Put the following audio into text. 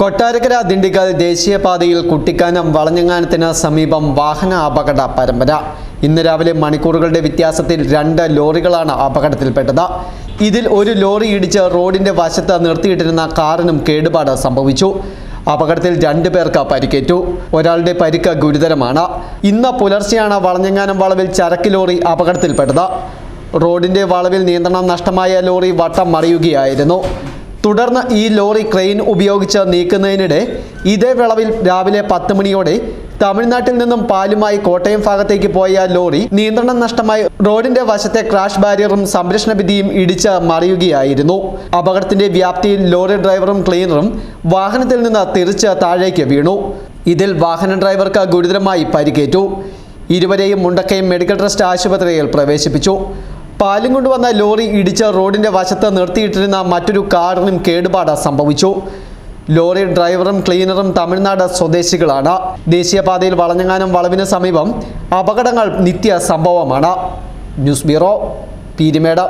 കൊട്ടാരക്കര ദിണ്ടിഗൽ ദേശീയപാതയിൽ കുട്ടിക്കാനം വളഞ്ഞങ്ങാനത്തിന് സമീപം വാഹന അപകട പരമ്പര. ഇന്ന് രാവിലെ മണിക്കൂറുകളുടെ വ്യത്യാസത്തിൽ രണ്ട് ലോറികളാണ് അപകടത്തിൽപ്പെട്ടത്. ഇതിൽ ഒരു ലോറി ഇടിച്ച് റോഡിന്റെ വശത്ത് നിർത്തിയിട്ടിരുന്ന കാറിനും കേടുപാട് സംഭവിച്ചു. അപകടത്തിൽ രണ്ടു പേർക്ക് പരിക്കേറ്റു. ഒരാളുടെ പരിക്ക് ഗുരുതരമാണ്. ഇന്ന് പുലർച്ചെയാണ് വളഞ്ഞങ്ങാനം വളവിൽ ചരക്ക് ലോറി അപകടത്തിൽപ്പെട്ടത്. റോഡിന്റെ വളവിൽ നിയന്ത്രണം നഷ്ടമായ ലോറി വട്ടം മറിയുകയായിരുന്നു. തുടർന്ന് ഈ ലോറി ക്രെയിൻ ഉപയോഗിച്ച് നീക്കുന്നതിനിടെ ഇതേ വിളവിൽ രാവിലെ പത്ത് മണിയോടെ തമിഴ്നാട്ടിൽ നിന്നും പാലുമായി കോട്ടയം ഭാഗത്തേക്ക് പോയ ലോറി നിയന്ത്രണം നഷ്ടമായി റോഡിന്റെ വശത്തെ ക്രാഷ് ബാരിയറും സംരക്ഷണ ഭിത്തിയും ഇടിച്ച് മറിയുകയായിരുന്നു. അപകടത്തിന്റെ വ്യാപ്തിയിൽ ലോറി ഡ്രൈവറും ക്ലീനറും വാഹനത്തിൽ നിന്ന് തിരിച്ച് താഴേക്ക് വീണു. ഇതിൽ വാഹന ഡ്രൈവർക്ക് ഗുരുതരമായി പരിക്കേറ്റു. ഇരുവരെയും മുണ്ടക്കയം മെഡിക്കൽ ട്രസ്റ്റ് ആശുപത്രിയിൽ പ്രവേശിപ്പിച്ചു. പാലും കൊണ്ടുവന്ന ലോറി ഇടിച്ച് റോഡിന്റെ വശത്ത് നിർത്തിയിട്ടിരുന്ന മറ്റൊരു കാറിനും കേടുപാട് സംഭവിച്ചു. ലോറി ഡ്രൈവറും ക്ലീനറും തമിഴ്നാട് സ്വദേശികളാണ്. ദേശീയപാതയിൽ വളഞ്ഞങ്ങാനം വളവിന് സമീപം അപകടങ്ങൾ നിത്യ സംഭവമാണ്. News bureau Peermade.